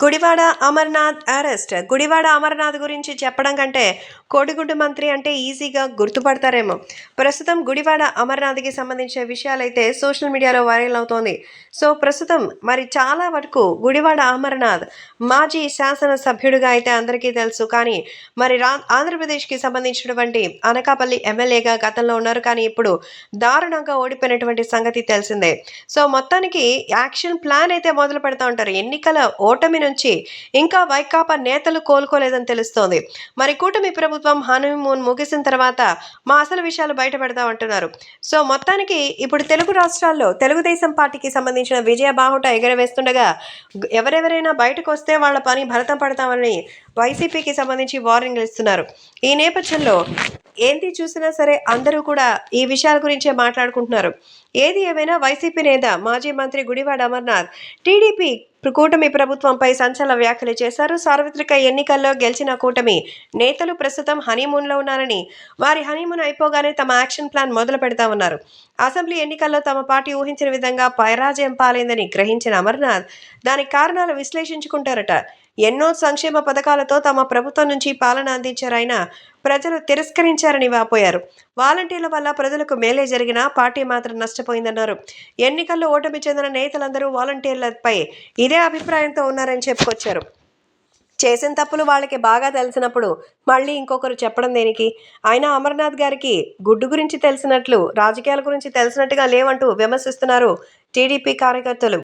Gudivada Amarnath arrest. Gudivada Amarnath గురించి చెప్పడం కంటే కోడిగుడ్డు మంత్రి అంటే ఈజీగా గుర్తుపడతారేమో. ప్రస్తుతం గుడివాడ అమర్నాథ్కి సంబంధించిన విషయాలైతే సోషల్ మీడియాలో వైరల్ అవుతోంది. సో ప్రస్తుతం మరి చాలా వరకు గుడివాడ అమర్నాథ్ మాజీ శాసనసభ్యుడిగా అయితే అందరికీ తెలుసు. కానీ మరి రా ఆంధ్రప్రదేశ్కి సంబంధించినటువంటి అనకాపల్లి ఎమ్మెల్యేగా గతంలో ఉన్నారు. కానీ ఇప్పుడు దారుణంగా ఓడిపోయినటువంటి సంగతి తెలిసిందే. సో మొత్తానికి యాక్షన్ ప్లాన్ అయితే మొదలు పెడతా ఉంటారు. ఎన్నికల ఓటమి నుంచి ఇంకా వైకాపా నేతలు కోలుకోలేదని తెలుస్తోంది. మరి కూటమి ప్రభుత్వం హనీమూన్ ముగిసిన తర్వాత మా అసలు విషయాలు బయట సో మొత్తానికి ఇప్పుడు తెలుగు రాష్ట్రాల్లో తెలుగుదేశం పార్టీకి సంబంధించిన విజయ బాహుట ఎగరవేస్తుండగా ఎవరెవరైనా బయటకు వస్తే వాళ్ళ పని భరతం పడతామని వైసీపీకి సంబంధించి వార్నింగ్ ఇస్తున్నారు. ఈ నేపథ్యంలో ఏంటి చూసినా సరే అందరూ కూడా ఈ విషయాల గురించే మాట్లాడుకుంటున్నారు. ఏది ఏమైనా వైసీపీ నేత మాజీ మంత్రి గుడివాడ అమర్నాథ్ టీడీపీ కూటమి ప్రభుత్వంపై సంచలన వ్యాఖ్యలు చేశారు. సార్వత్రిక ఎన్నికల్లో గెలిచిన కూటమి నేతలు ప్రస్తుతం హనీమూన్లో ఉన్నారని వారి హనీమూన్ అయిపోగానే తమ యాక్షన్ ప్లాన్ మొదలు పెడతా ఉన్నారు. అసెంబ్లీ ఎన్నికల్లో తమ పార్టీ ఊహించిన విధంగా పరాజయం పాలైందని గ్రహించిన అమర్నాథ్ దానికి కారణాలు విశ్లేషించుకుంటారట. ఎన్నో సంక్షేమ పథకాలతో తమ ప్రభుత్వం నుంచి పాలన అందించారైనా ప్రజలు తిరస్కరించారని వాపోయారు. వాలంటీర్ల వల్ల ప్రజలకు మేలే జరిగినా పార్టీ మాత్రం నష్టపోయిందన్నారు. ఎన్నికల్లో ఓటమి చెందిన నేతలందరూ వాలంటీర్లపై ఇది ఇదే అభిప్రాయంతో ఉన్నారని చెప్పుకొచ్చారు. చేసిన తప్పులు వాళ్ళకి బాగా తెలిసినప్పుడు మళ్ళీ ఇంకొకరు చెప్పడం దేనికి? అయినా అమర్నాథ్ గారికి గుడ్డు గురించి తెలిసినట్లు రాజకీయాల గురించి తెలిసినట్టుగా లేవంటూ విమర్శిస్తున్నారు టీడీపీ కార్యకర్తలు.